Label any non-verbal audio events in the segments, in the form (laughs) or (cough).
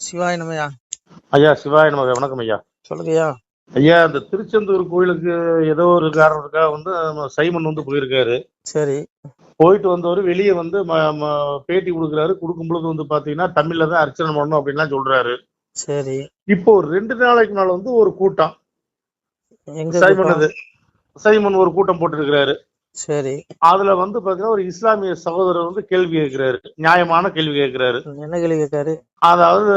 சிவாய நமையா. ஐயா சிவாய நமக வணக்கம் ஐயா. சொல்லுங்கய்யா. ஐயா இந்த திருச்செந்தூர் கோயிலுக்கு ஏதோ ஒரு காரணத்துக்காக வந்து சைமன் வந்து போயிருக்காரு. சரி. போயிட்டு வந்தவர் வெளியே வந்து பேட்டி கொடுக்குறாரு. கொடுக்கும் பொழுது வந்து பாத்தீங்கன்னா தமிழ்ல தான் அர்ச்சனை பண்ணணும் அப்படின்லாம் சொல்றாரு. சரி. இப்போ ஒரு ரெண்டு நாளைக்கு மேல வந்து ஒரு கூட்டம். சைமன்? அது. சைமன் ஒரு கூட்டம் போட்டிருக்கிறாரு. சரி. அதுல வந்து பாத்தீங்கன்னா ஒரு இஸ்லாமிய சகோதரர் வந்து கேள்வி கேட்கிறாரு. நியாயமான கேள்வி கேட்கிறாரு. என்ன கேள்வி கேட்காரு அதாவது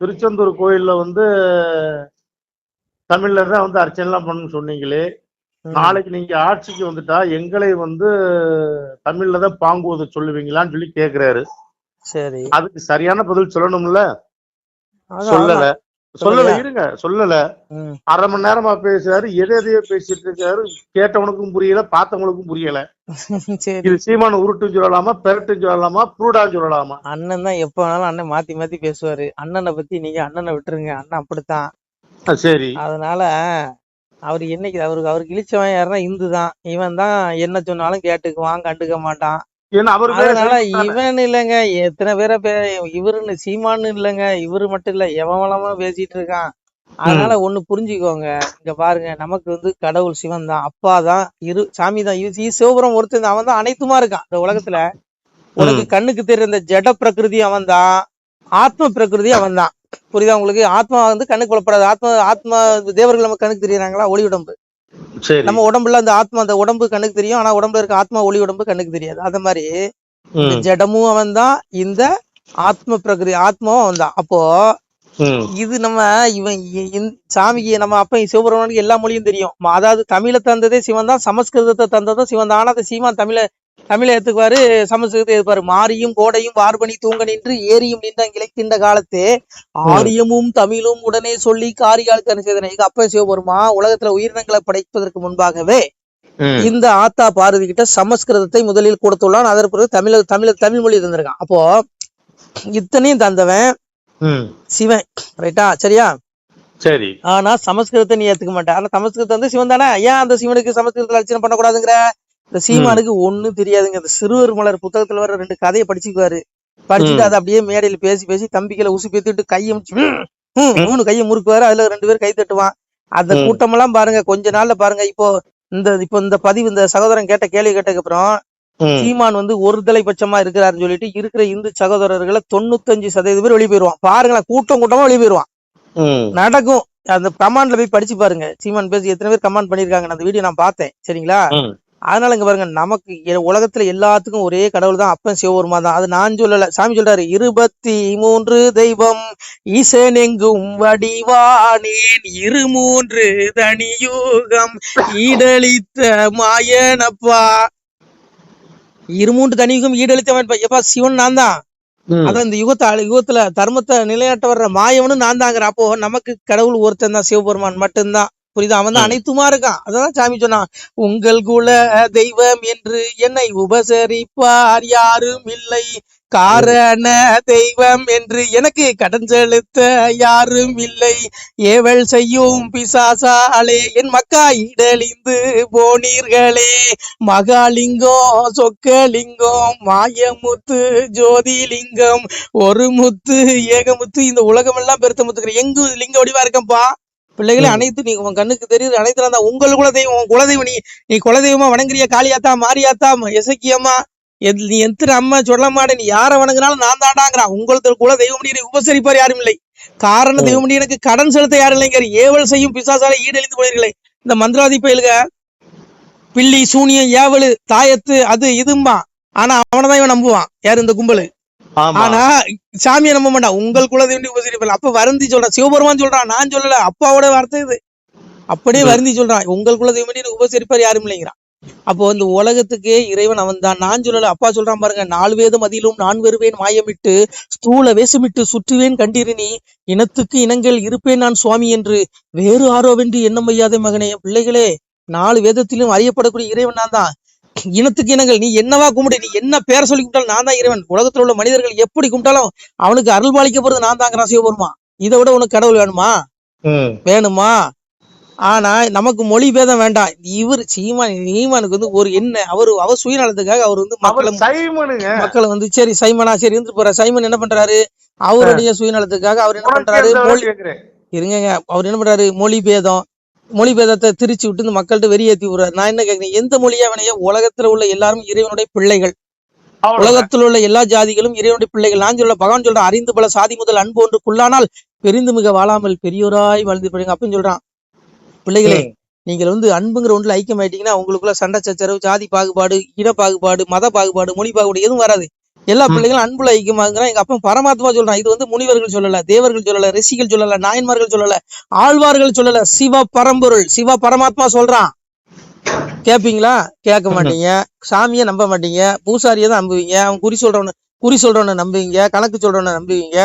திருச்செந்தூர் கோயில்ல வந்து தமிழ்ல தான் வந்து அர்ச்சனை எல்லாம் பண்ணணும்னு சொன்னீங்களே. நாளைக்கு நீங்க ஆட்சிக்கு வந்துட்டா எங்களை வந்து தமிழ்ல தான் பாங்குவதை சொல்லுவீங்களான்னு சொல்லி கேக்குறாரு சரி. அதுக்கு சரியான பதில் சொல்லணும்ல? சொல்லல. சொல்லல? இருங்க சொல்லல. அரை மணி நேரமா பேசுறாரு எதை எதையோ பேசிட்டு இருக்காரு கேட்டவனுக்கும் புரியல பார்த்தவங்களுக்கும் புரியல. (laughs) இது சீமான உருட்டுன்னு சொல்லலாமா பெரட்டுன்னு சொல்லலாமா ப்ரூடான்னு சொல்லலாமா? அண்ணன் தான் எப்ப வேணாலும் அண்ணன் மாத்தி மாத்தி பேசுவாரு. அண்ணனை பத்தி நீங்க அண்ணனை விட்டுருங்க அண்ணன் அப்படித்தான். சரி. அதனால அவர் என்னைக்கு அவருக்கு அவருக்கு இழிச்சவன் யாருன்னா இந்து தான் இவன் தான் என்ன சொன்னாலும் கேட்டுக்குவான் கண்டுக்க மாட்டான். ஏன்னா அவர் அதனால. இவன் இல்லைங்க. எத்தனை பேரை பே இவருன்னு சீமான்னு இல்லைங்க. இவரு மட்டும் இல்ல எவன் வளமா பேசிட்டு இருக்கான். அதனால ஒண்ணு புரிஞ்சுக்கோங்க. இங்க பாருங்க நமக்கு வந்து கடவுள் சிவன் தான். அப்பா தான் இரு சாமி தான். சிவபுரம் ஒருத்தன் அவன் தான் அனைத்துமா இருக்கான். இந்த உலகத்துல உனக்கு கண்ணுக்கு தெரியுற இந்த ஜட பிரகிருதி அவன் தான். ஆத்ம பிரகிருதி அவன் தான். புரியுதா உங்களுக்கு? ஆத்மா வந்து கண்ணுக்கு புலப்படாது ஆத்மா ஆத்மா தேவர்கள் நம்ம கண்ணுக்கு தெரியுறாங்களா? ஒளி உடம்பு. நம்ம உடம்புல அந்த ஆத்மா அந்த உடம்பு கண்ணுக்கு தெரியும். ஆனா உடம்புல இருக்க ஆத்மா ஒளி உடம்பு கண்ணுக்கு தெரியாது. அந்த மாதிரி ஜடமும் அவன் தான். இந்த ஆத்ம பிரகிருதி ஆத்மாவும் அவன் தான். அப்போ இது நம்ம இவன் சாமிக்கு நம்ம அப்ப சிவபெருமானுக்கு எல்லா மொழியும் தெரியும். அதாவது தமிழை தந்ததே சிவன் தான் சமஸ்கிருதத்தை தந்ததும் சிவன் தான். ஆனா அந்த சீமான் தமிழை தமிழை ஏத்துக்குவாரு சமஸ்கிருதத்தை ஏத்துப்பாரு மாரியும் கோடையும் வார்பனி தூங்க நின்று ஏரியும் நின்ற இழைக்கின்ற காலத்தே ஆரியமும் தமிழும் உடனே சொல்லி காரியாளுக்கு அனுசரித்தன எங்க அப்ப சிவபெருமா உலகத்துல உயிரினங்களை படைப்பதற்கு முன்பாகவே. இந்த ஆத்தா பாரதி கிட்ட சமஸ்கிருதத்தை முதலில் கொடுத்துள்ளான். அதற்கு பிறகு தமிழ தமிழ தமிழ் மொழி தந்திருக்கான் அப்போ இத்தனையும் தந்தவன் சிவன். ரைட்டா சரியா? சரி. ஆனா சமஸ்கிருதத்தை நீ ஏத்துக்க மாட்டேன் ஆனா சமஸ்கிருதம் வந்து சிவன் தானே? ஏன் அந்த சிவனுக்கு சமஸ்கிருதத்துல அர்ச்சனை பண்ணக்கூடாதுங்கிற? இந்த சீமானுக்கு ஒண்ணும் தெரியாதுங்க. இந்த சிறுவர் மலர் புத்தகத்துல வர ரெண்டு கதையை படிச்சுக்குவாரு. படிச்சுட்டு. அதை அப்படியே மேடையில பேசி பேசி தம்பிகளை உசு பேத்திட்டு கையை மூணு கையை முறுக்குவாரு. அதுல ரெண்டு பேர் கை தட்டுவான். அந்த ம். கூட்டமெல்லாம் பாருங்க கொஞ்ச நாள்ல பாருங்க. இப்போ இந்த இப்போ இந்த பதிவு இந்த சகோதரன் கேட்ட கேள்வி கேட்டதுக்கு அப்புறம் சீமான் வந்து ஒருதலை பட்சமா இருக்கிறாருன்னு சொல்லிட்டு இருக்கிற இந்து சகோதரர்களை தொண்ணூத்தஞ்சு சதவீதம் பேர் வெளியே போயிருவான் பாருங்களேன் கூட்டம் கூட்டமா வெளியே போயிருவான் நடக்கும். அந்த கமாண்ட்ல போய் படிச்சு பாருங்க. சீமான் பேசி எத்தனை பேர் கமெண்ட் பண்ணிருக்காங்க அந்த வீடியோ நான் பார்த்தேன். சரிங்களா. அதனால இங்க பாருங்க நமக்கு உலகத்துல எல்லாத்துக்கும் ஒரே கடவுள் தான் அப்பன் சிவபெருமா தான். அது நான் சொல்லல சாமி சொல்றாரு இருபத்தி மூன்று தெய்வம் ஈசன் எங்கும் வடிவானேன் இரு மூன்று தனியூகம் ஈடளித்த மாயனப்பா. இரு மூன்று தனியுகம் ஈடளித்தவன் எப்பா சிவன் நான் தான். அதான் இந்த யுகத்தை யுகத்துல தர்மத்தை நிலையாட்ட வர்ற மாயவனும் நான் தாங்கிற அப்போ நமக்கு கடவுள் ஒருத்தன் தான் சிவபெருமான் மட்டும்தான். புரியுதா? அவன் தான். அனைத்துமா இருக்கான். அதான் சாமி சொன்னான் உங்கள் குல தெய்வம் என்று என்னை உபசரிப்பார் யாரும் இல்லை. காரண தெய்வம் என்று எனக்கு கடன் செலுத்த யாரும் இல்லை. ஏவல் செய்யும் பிசாசாலே என் மக்கா இடலிந்து போனீர்களே. மகாலிங்கம் சொக்கலிங்கம் மாயமுத்து ஜோதிலிங்கம் ஒரு முத்து ஏகமுத்து இந்த உலகம் எல்லாம் பெருத்த முத்துக்கிற எங்கு லிங்க வடிவா இருக்கம்பா பிள்ளைகளே. அனைத்து நீ உன் கண்ணுக்கு தெரியுது. அனைத்து தான் உங்கள் குலதெய்வம் உன் குலதெய்வம் நீ நீ குலதெய்வமா வணங்குறிய காளியாத்தா மாரியாத்தா எசக்கியம்மா நீ எத்தனை அம்மா சொல்ல மாட்டேன். நீ யாரை வணங்குனாலும் நான் தாண்டாங்கிறான் உங்களுக்கு குல தெய்வம் உபசரிப்பார் யாரும் இல்லை. காரண. தெய்வம் எனக்கு கடன் செலுத்த யாரும் இல்லைங்க ஏவல் செய்யும் பிசாசால ஈடழிந்து போனீர்களே. இந்த மந்திரவாதி பயிலுக பில்லி சூனியம் ஏவலு தாயத்து அது இதும்பா. ஆனா அவனதான் இவன் நம்புவான். யார் இந்த கும்பலு? ஆனா சாமியை நம்ப மாட்டான் உங்கள் குலதெய்வம் உபசரிப்பல் அப்ப வருந்தி சொல்றான் சிவபெருமான் சொல்றான் நான் சொல்லல. அப்பாவோட வார்த்தை இது. அப்படியே. வருந்தி சொல்றான் உங்கள் குலதெய்வம் உபசரிப்பார் யாரும் இல்லைங்கிறான் அப்போ இந்த உலகத்துக்கே இறைவன் அவன் தான் நான் சொல்லல. அப்பா சொல்றான் பாருங்க. நாலு வேதம் அதிலும் நான் வருவேன் மாயமிட்டு ஸ்தூல வேஷமிட்டு சுற்றுவேன் கண்டிருனி இனத்துக்கு இனங்கள் இருப்பேன் நான் சுவாமி என்று. வேறு ஆரோவென்று எண்ணம் வையாத மகனே. என் பிள்ளைகளே நாலு வேதத்திலும் அறியப்படக்கூடிய இறைவன் நான் தான் இனத்துக்கு இனங்கள் நீ என்னவா கும்பிடு நீ என்ன பேரை சொல்லி கும்பிட்டாலும் நான் தான் இறைவன். உலகத்துல உள்ள மனிதர்கள் எப்படி கும்பிட்டாலும் அவனுக்கு அருள் பாலிக்க போறது நான் தாங்கிறான் சிவபெருமா இதை விட உனக்கு கடவுள் வேணுமா? வேணுமா? ஆனா நமக்கு மொழி பேதம் வேண்டாம். இவர் சீமான் சீமானுக்கு வந்து ஒரு என்ன அவர் அவர் சுயநலத்துக்காக அவர் வந்து மக்களை மக்களை வந்து சரி சைமனா சரி இருந்து போற சைமன் என்ன பண்றாரு? அவருடைய சுயநலத்துக்காக அவர் என்ன பண்றாரு? மொழி இருங்கங்க. அவர் என்ன பண்றாரு? மொழி பேதம். மொழி பேதத்தை திரிச்சு விட்டு இந்த மக்கள்கிட்ட வெறியேத்தி விடுறாரு நான் என்ன கேக்குறேன்? எந்த மொழியா வேணையோ உலகத்துல உள்ள எல்லாரும் இறைவனுடைய பிள்ளைகள். உலகத்தில் உள்ள எல்லா ஜாதிகளும் இறைவனுடைய பிள்ளைகள். நான் சொல்ல பகவான் சொல்றான் அறிந்து பல சாதி முதல் அன்பு ஒன்றுக்குள்ளானால் பெரிந்து மிக வாழாமல் பெரியோராய் வாழ்ந்து படுங்க அப்படின்னு சொல்றான். பிள்ளைகளே. நீங்கள் வந்து அன்புங்கிற ஒன்றுல ஐக்கியம் ஆயிட்டீங்கன்னா உங்களுக்குள்ள சண்டை சச்சரவு ஜாதி பாகுபாடு இன பாகுபாடு மத பாகுபாடு மொழி பாகுபாடு எதுவும் வராது. எல்லா. பிள்ளைகளும் அன்புல ஐக்கியமாகுங்கிறான் எங்க அப்பா பரமாத்மா சொல்றான் இது வந்து முனிவர்கள் சொல்லல தேவர்கள் சொல்லல ரிஷிகள் சொல்லல நாயன்மார்கள் சொல்லல ஆழ்வார்கள் சொல்லல. சிவ பரம்பொருள் சிவ பரமாத்மா சொல்றான். கேப்பீங்களா? கேட்க மாட்டீங்க. சாமியை நம்ப மாட்டீங்க. பூசாரியை தான் நம்புவீங்க. அவன் குறி சொல்றவன குறி சொல்றவன நம்புவீங்க. கணக்கு சொல்றவன நம்புவீங்க.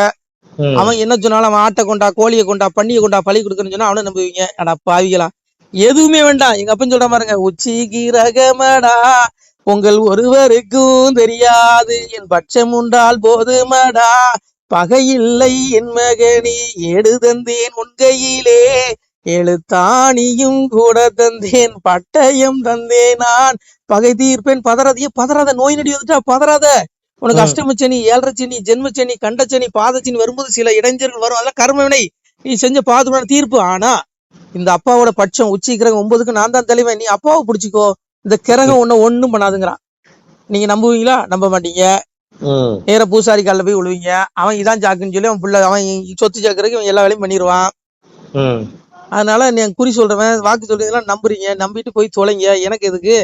அவன் என்ன சொன்னாலும் அவன் ஆட்டை கொண்டா கோழியை கொண்டா பன்னியை கொண்டா பழி கொடுக்கணும்னு சொன்னா அவனை நம்புவீங்க. அடா பாவிகளா. எதுவுமே வேண்டாம். எங்க அப்பன் சொல்ற பாருங்க உச்சி கிரகமடா உங்கள் ஒருவருக்கும் தெரியாது. என் பட்சம் உண்டால் போதுமடா. பகையில்லை என் மகனி ஏடு தந்தேன் உன் கையிலே. எழுத்தாணியும் கூட தந்தேன் பட்டயம் தந்தேன் நான். பகை தீர்ப்பேன் பதறாதையே பதறாத நோய் நடி வந்துட்டா பதறாத. உனக்கு. அஷ்டமச்சனி ஏழரைச்சனி ஜென்மச்சனி கண்டச்சனி பாதச்சனி வரும்போது சில இடைஞ்சல்கள் வரும். அதெல்லாம் கர்மவினை நீ செஞ்ச பாதுகான தீர்ப்பு. ஆனா இந்த அப்பாவோட பட்சம் உச்சி கிரகம் ஒன்பதுக்கு நான் தான் தலைவன். நீ அப்பாவை பிடிச்சிக்கோ. இந்த கிரகம் ஒண்ணு ஒண்ணும் பண்ணாதுங்கிறான். நீங்க நம்புவீங்களா? நம்ப மாட்டீங்க. நேர பூசாரி காலில் போய் விழுவீங்க. அவன் இதான் ஜாக்குன்னு சொல்லி அவன் பிள்ளை அவன் சொத்து ஜாக்குறதுக்கு இவன் எல்லா வேலையும் பண்ணிடுவான். அதனால நீ குறி சொல்றவன் வாக்கு சொல்றதெல்லாம் நம்புறீங்க. நம்பிட்டு போய் தொலைங்க. எனக்கு எதுக்கு.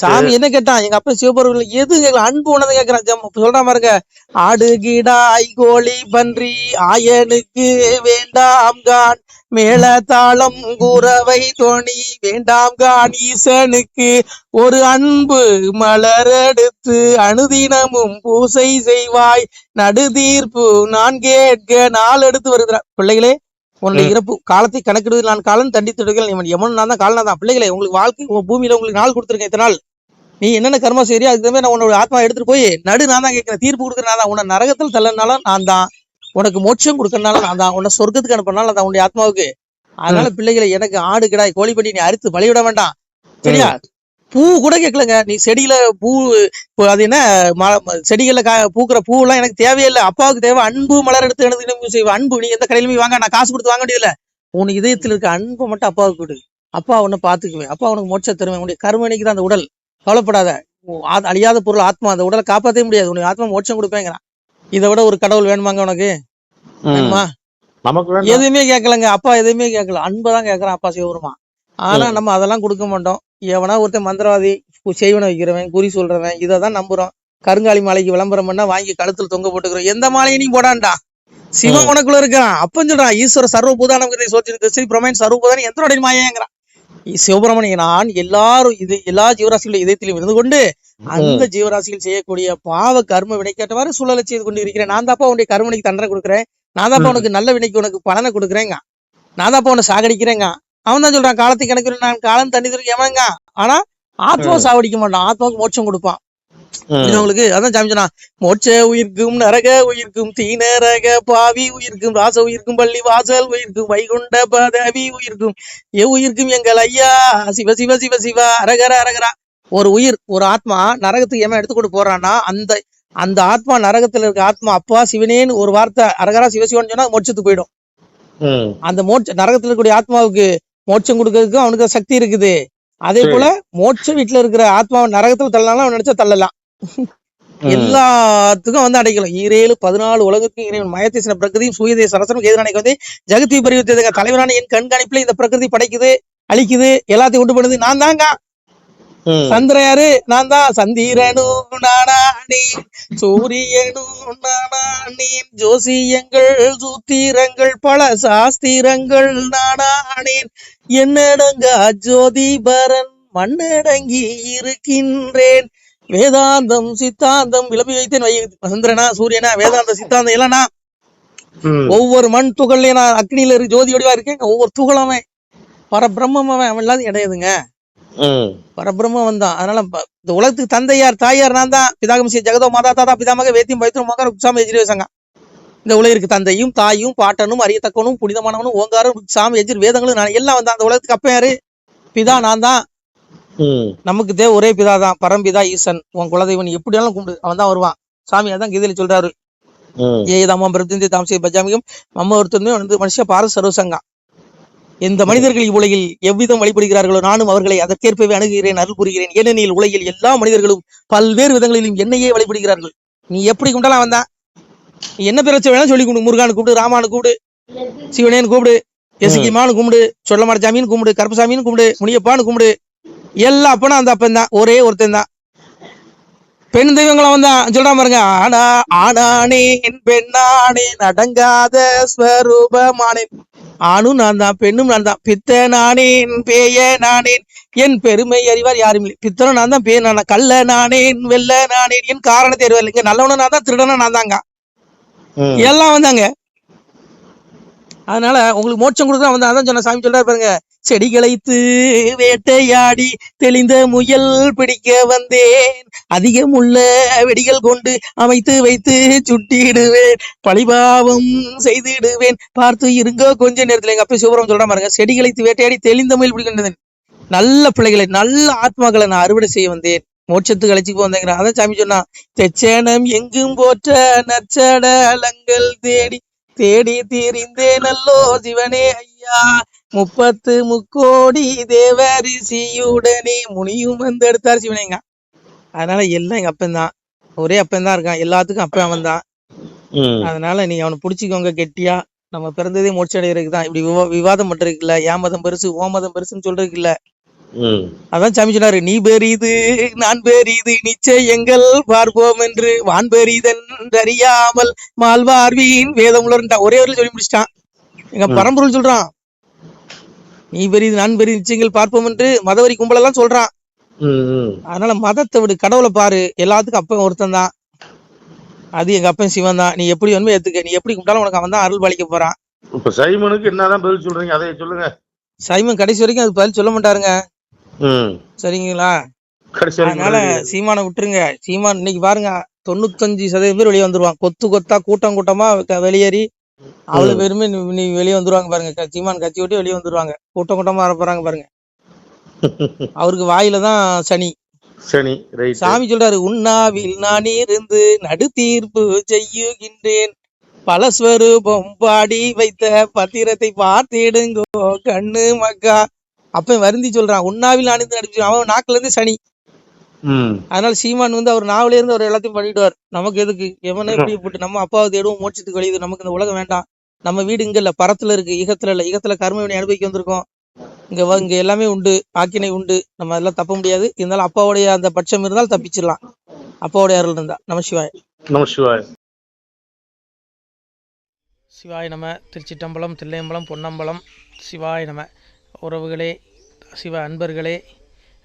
சாமி என்ன கேட்டான்? எங்க அப்பா சிவபெருமான் எது கேட்கல அன்பு உணர்ந்து கேட்கறான் ஜம் சொல்றான் பாருங்க. ஆடு கிடாய் கோழி பன்றி ஆயனுக்கு வேண்டாம் கான். மேள தாளம் கூறவை தோணி வேண்டாம் கான் ஈசனுக்கு ஒரு அன்பு மலரெடுத்து அனுதினமும் பூசை செய்வாய். நடுதீர்ப்பு நான் கேட்க நாள் எடுத்து வருகிறார். பிள்ளைகளே உன்னுடைய. இறப்பு காலத்தை கணக்கிடுவது நான் காலம் தண்டித்திடுகள் நீ எமன் நான் தான் காலம் தான் பிள்ளைகளே உங்களுக்கு வாழ்க்கை உங்க பூமியில உங்களுக்கு நாள் கொடுத்துருக்கேன் இத்தனை நாள். நீ என்னென்ன கர்மம் சரியா அதுக்கு நான் உன்னோட ஆத்மா எடுத்துட்டு போய் நடு நான் தான் கேட்கிறேன். தீர்ப்பு கொடுக்குற நான் தான். உன்னை நரகத்தில் தள்ளனாலும் நான் தான். உனக்கு மோட்சம் கொடுக்கறனால நான் தான் உன்னை சொர்க்கத்துக்கு அனுப்பினாலும் நான் உன்னுடைய ஆத்மாவுக்கு. அதனால பிள்ளைகளை எனக்கு ஆடு கிடாய் கோழி பண்ணி நீ அறுத்து பலிவிட வேண்டாம். சரியா? பூ கூட கேட்கலங்க. நீ செடியில பூ பூ அது என்ன செடிகள்ல கா பூக்கிற பூவெல்லாம் எனக்கு தேவையில்லை. அப்பாவுக்கு தேவை. அன்பு மலர் எடுத்து எனக்கு அன்பு நீ எந்த கடையிலுமே வாங்க நான் காசு கொடுத்து வாங்க வேண்டியதில்ல. உன் இதயத்தில் இருக்க அன்பை மட்டும் அப்பாவுக்கு கொடு. அப்பா உன்னை பாத்துக்குவேன் அப்பா உனக்கு மோட்ச தருவேன். உன்னுடைய கருமணிக்கு தான் அந்த உடல். கவலைப்படாத. அழியாத பொருள் ஆத்மா. அந்த உடலை காப்பாத்தவே முடியாது. உனக்கு ஆத்மா மோட்சம் கொடுப்பேங்கிறான். இதை விட ஒரு கடவுள் வேணுமாங்க உனக்கு. வேணுமா? நமக்கு எதுவுமே கேட்கலங்க. அப்பா எதுவுமே கேட்கல. அன்பை தான் கேட்கறான் அப்பா சிவபெருமா. ஆனா. நம்ம அதெல்லாம் கொடுக்க மாட்டோம். எவனா ஒருத்தன் மந்திரவாதி செய்வன வைக்கிறவன் குறி சொல்றவன் இதை தான் நம்புறோம். கருங்காலி மாலைக்கு விளம்பரம் பண்ணா வாங்கி கழுத்துல தொங்க போட்டுக்கிறோம். எந்த மாலையும் நீ போடான்டா சிவன். உனக்குள்ள இருக்கிறான். அப்பன்னு சொல்றான் ஈஸ்வர சர்வபூதானம் ஸ்ரீ பிரமேன் சர்வபூதானி எத்தனோட மாயங்கிறான் சிவபிரமணிய நான் எல்லாரும் இது எல்லா ஜீவராசிகளுடைய இதயத்திலும் இருந்து கொண்டு அந்த ஜீவராசிகள் செய்யக்கூடிய பாவ கர்ம வினைக்கேற்றவாறு சூழலை செய்து கொண்டு இருக்கிறேன். நான் தாப்பா உன்னுடைய கருமனைக்கு தண்டனை கொடுக்குறேன். நான் தாப்பா. உனக்கு நல்ல வினைக்கு உனக்கு பலனை கொடுக்குறேங்க. நான் தாப்பா உன்னை சாகடிக்கிறேங்க. அவன் தான் சொல்றான் காலத்தை கணக்கு நான் காலம் தண்ணி தருக்கு எவங்க ஆனா ஆத்மா ம். சாவடிக்க மாட்டான். ஆத்மாவுக்கு மோட்சம் கொடுப்பான். உங்களுக்கு அதான் சாமி சொன்னா மோட்ச உயிர்க்கும் நரக உயிர்க்கும் தீநரக பாவி உயிர்க்கும் ராச உயிர்க்கும் பள்ளி வாசல் உயிர்க்கும் வைகுண்ட பதவி உயிர்க்கும். எ உயிர்க்கும் எங்கள் ஐயா. சிவ சிவ சிவ சிவ அரகர அரகரா ஒரு உயிர் ஒரு ஆத்மா நரகத்துக்கு ஏமா எடுத்துக்கொண்டு போறான்னா அந்த அந்த ஆத்மா நரகத்துல இருக்க ஆத்மா அப்பா சிவனேன்னு ஒரு வார்த்தை அரகரா சிவசிவன்னு சொன்னா மோட்சத்துக்கு போயிடும். அந்த மோட்ச நரகத்துல இருக்கக்கூடிய ஆத்மாவுக்கு மோட்சம் கொடுக்கறதுக்கு அவனுக்கு சக்தி இருக்குது. அதே போல மோட்ச வீட்டுல இருக்கிற ஆத்மாவை நரகத்துல தள்ளலாம் அவன் நினைச்சா தள்ளலாம். எல்லாத்துக்கும் வந்து அடைக்கலாம். ஈரேழு பதினாலு உலகத்துக்கும் இறைவன் மயத்தேசன பிரகிருதியும் சூரியதே சரசனம் எதிரானைக்கு வந்து ஜெகத்தி பரிவர்த்ததுங்க தலைவரான என் கண்காணிப்புல இந்த பிரகிருதி படைக்குது அழிக்குது எல்லாத்தையும் உண்டு பண்ணுது. நான் தாங்க ம். சந்திரன் யாரு? நான் தான். சந்திரனும் நானானேன் சூரியனும் நானானேன் ஜோசியங்கள் சூத்திரங்கள் பல சாஸ்திரங்கள் நானானேன் என்னடங்கா ஜோதிபரன் மண்ணடங்கி இருக்கின்றேன். வேதாந்தம் சித்தாந்தம் விளம்பி வைத்தேன் வை. சந்திரனா சூரியனா வேதாந்த சித்தாந்தம் இல்லனா. ஒவ்வொரு மண் துகள்லயும் நான் அக்னியில இருக்கு ஜோதி வடிவா இருக்கேன். ஒவ்வொரு துகளும் அவன். பரபிரம்மம் அவன். அவன் இல்லாத இடையதுங்க. பரபிரம்மம் வந்தான் அதனால இந்த உலகத்துக்கு தந்தையார் தாயார் நான் தான். பிதாகமசி ஜெகதோ மாதா தாத்தா பிதாமக வேத்தியம் பைத்திரம் மகர சாமி எஜிரி சங்கம் இந்த உலகிற்கு தந்தையும் தாயும் பாட்டனும் அறியத்தக்கனும் புனிதமானவனும் ஓங்காரம் சாமி எஜிர் வேதங்களும் நான் எல்லாம் வந்தான் அந்த உலகத்துக்கு அப்ப யாரு? பிதா நான் தான். நமக்கு தேவை ஒரே பிதா தான் பரம்பிதா ஈசன். உன் குலதெய்வன் எப்படியாலும் கும்பிடு அவன் தான் வருவான். சாமி அதான் கீதையில சொல்றாரு. ம். ஏதாமா பிரதிந்தி தாம்சே பஜாமிகம். மம்ம ஒருத்தருமே வந்து மனுஷ பார சர்வசங்கா. எந்த மனிதர்கள் இவ்வுலகில் எவ்விதம் வழிபடுகிறார்களோ நானும் அவர்களை அதற்கேற்பவே அணுகுகிறேன் அருள் புரிகிறேன். ஏனெனில் உலகில் எல்லா மனிதர்களும் பல்வேறு விதங்களிலும் என்னையே வழிபடுகிறார்கள். நீ எப்படி கும்பிட்டாலும் வந்தான் நீ என்ன பேர் வச்ச வேணா சொல்லி கொடு முருகானு கூப்பிடு ராமானு கூப்பிடு சிவனேன்னு கூப்பிடு எசுகிமானு கும்பிடு சொல்லமாட சாமின்னு கும்பிடு கருப்பசாமின்னு கும்பிடு முனியப்பான்னு கும்பிடு எல்லா அப்பனும் அந்த அப்பன் தான். ஒரே ஒருத்தன் தான். பெண் தெய்வங்களும் வந்தான் சொல்றான் பாருங்க. ஆனா ஆனானேன் பெண்ணானேன் அடங்காத ஸ்வரூபமானேன் ஆணும் நான் தான் பெண்ணும் நான் தான். பித்த நானேன் பேய நானேன். என் பெருமை அறிவார் யாரும் இல்லை. பித்தனும் நான் தான் பேய நான் கள்ள நானேன் வெள்ள நானேன். என் காரணத்தை அறிவார் இங்க நல்லவனும் நான் தான் திருடனும் நான் தாங்க. எல்லாம் வந்தாங்க. அதனால உங்களுக்கு மோட்சம் கொடுக்க வந்தா அதான் சொன்ன சாமி சொல்றாரு பாருங்க. செடிகளைத்து வேட்டையாடி தெளிந்த முயல் பிடிக்க வந்தேன். அதிகம் உள்ள வெடிகள் கொண்டு அமைத்து வைத்து சுட்டிடுவேன். பழிபாவம் செய்திடுவேன். பார்த்து இருங்கோ கொஞ்ச நேரத்துல எங்க அப்பா சிவபுரம் சொல்ற பாருங்க செடிகளைத்து வேட்டையாடி தெளிந்த முயல் பிடிக்கின்றது நல்ல பிள்ளைகளை நல்ல ஆத்மாக்களை நான் அறுவடை செய்ய வந்தேன். மோட்சத்துக்கு அழைச்சிக்கு வந்தேங்கிறான் அதான் சாமி சொன்னா தெச்சேனம் எங்கும் போற்ற நற்சடலங்கள் தேடி தேடி தீரிந்தே நல்லோ சிவனே ஐயா. முப்பத்து முக்கோடி தேவரிசியுடனே முனியும் வந்து எடுத்தார் சிவனேங்க அதனால எல்லாம் எங்க அப்பன் தான். ஒரே அப்பன் தான் இருக்கான். எல்லாத்துக்கும் அப்பன் அவன் தான். அதனால நீங்க அவனை பிடிச்சிக்கோங்க கெட்டியா. நம்ம பிறந்ததே மோட்ச அடைகிறதுக்கு தான். இப்படி விவா- விவாதம் பண்றதுக்குல்ல. ஏன் மதம் பெருசு ஓ மதம் பெருசுன்னு சொல்றதுக்குல்ல. ம். அதான் சாமி சொன்னாரு நீ பெரிது நான் பெரிது நிச்சயங்கள் பார்ப்போம் என்று வான் பெரிதன் அறியாமல் மால்வார்வீன் வேதம் ஒரே ஒரு சொல்லி முடிச்சிட்டான். எங்க. பரம்பொருள் சொல்றான் நீ பெரிது நான் பெரிது நிச்சயங்கள் பார்ப்போம் என்று மதவரி கும்பலெல்லாம் சொல்றான். அதனால மதத்தை விடு கடவுளை பாரு. எல்லாத்துக்கும் அப்பன் ஒருத்தன் தான். அது எங்க அப்பன் சிவன் தான். நீ எப்படி வேணுமோ ஏத்துக்க? நீ எப்படி கும்பிட்டாலும் உனக்கு அவன் தான் அருள் பாலிக்க போறான். இப்ப சைமனுக்கு என்னதான் பதில் சொல்றீங்க? அதை சொல்லுங்க. சைமன் கடைசி வரைக்கும் அது பதில் சொல்ல மாட்டாருங்க. சரிங்களா? அதனால சீமானை விட்டுருங்க. சீமான் இன்னைக்கு பாருங்க தொண்ணூத்தஞ்சு சதவீதம் பேர் வெளியே வந்துருவான் கொத்து கொத்தா கூட்டம் கூட்டமா வெளியேறி அவ்வளவு பேருமே நீ- வெளியே வந்துருவாங்க பாருங்க. சீமான் கட்சி விட்டு வெளியே வந்துருவாங்க. கூட்டம் கூட்டமா வர போறாங்க பாருங்க. (laughs) அவருக்கு வாயில தான் சனி. சனி சாமி சொல்றாரு உண்ணாவில் நான் இருந்து நடு தீர்ப்பு செய்யுகின்றேன் பலஸ்வரூபம் பாடி வைத்த பத்திரத்தை பார்த்திடுங்கோ கண்ணு மக்கா. அப்ப வருந்தி சொல்றான் உண்ணாவில் நான் இருந்து நடிச்சு அவன் நாக்குல இருந்து சனி. அதனால சீமான் வந்து அவர் நாவலே இருந்து அவர் எல்லாத்தையும் பண்ணிடுவார். நமக்கு எதுக்கு? எவனே இப்படி போட்டு நம்ம அப்பாவை தேடுவோம் மோட்சத்துக்கு வழியுது நமக்கு இந்த உலகம் வேண்டாம். நம்ம வீடு இங்க இல்ல பரத்துல இருக்கு ஈகத்துல இல்ல ஈகத்துல கர்மவினை அனுபவிக்க வந்திருக்கோம். இங்க இங்க எல்லாமே உண்டு ஆக்கினை உண்டு. நம்ம அதெல்லாம் தப்ப முடியாது. இருந்தாலும் அப்பாவுடைய அந்த பட்சம் இருந்தால் தப்பிச்சிடலாம். அப்பாவுடைய அருள் இருந்தா. நம சிவாய். நம சிவாய். சிவாய் நம. திருச்சிட்டம்பலம் தில்லையம்பலம் பொன்னம்பலம். சிவாய் நம. உறவுகளே சிவ அன்பர்களே